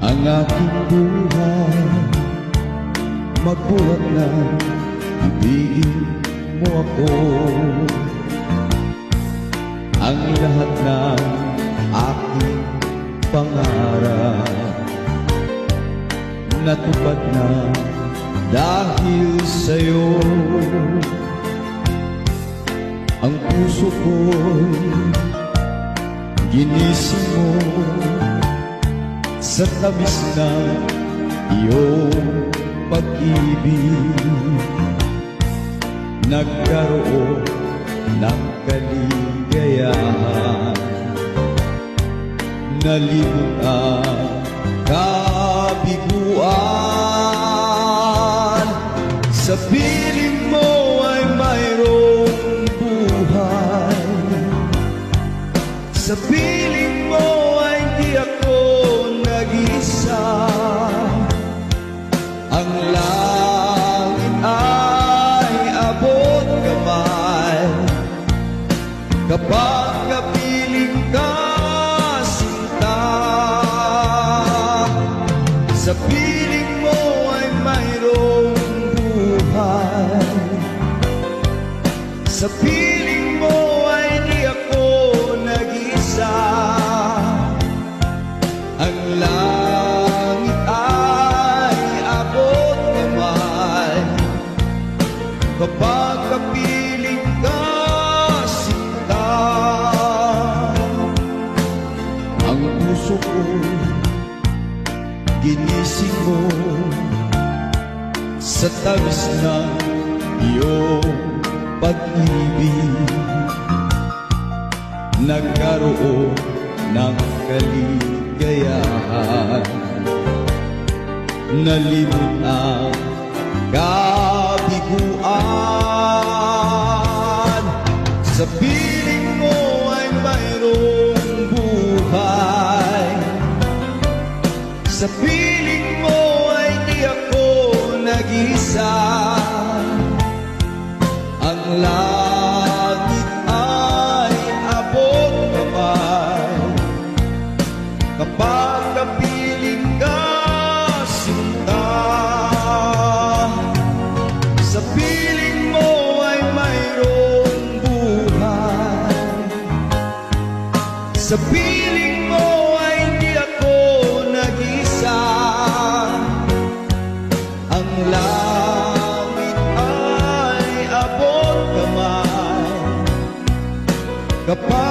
ang aking buhay. Magbuhat na ibigin mo ako. Ang lahat ng aking pangarap Natupad na dahil sa'yo. Ang puso ko'y ginising mo sa tamis na iyong pag-ibig. Nagkaroon ng kaligayahan. Nalimot ang kabiguan. Sa piling mo ay sa piling mo ay di ako nag-isa Ang langit ay abot kamay Kapag kapiling ka sinta. Sa piling mo ay mayroong buhay. Sa piling Kapag kapiling ka sinta. Ang puso ko ginising mo sa tamis ng iyong pag-ibig. Nagkaroon kaligayahan. Nalimot ang kabiguan Sa piling mo ay mayroong buhay. Sa piling mo ay di ako nag-isa sa piling mo ay hindi ako nag-isa. Ang langit ay abot kamay Kapag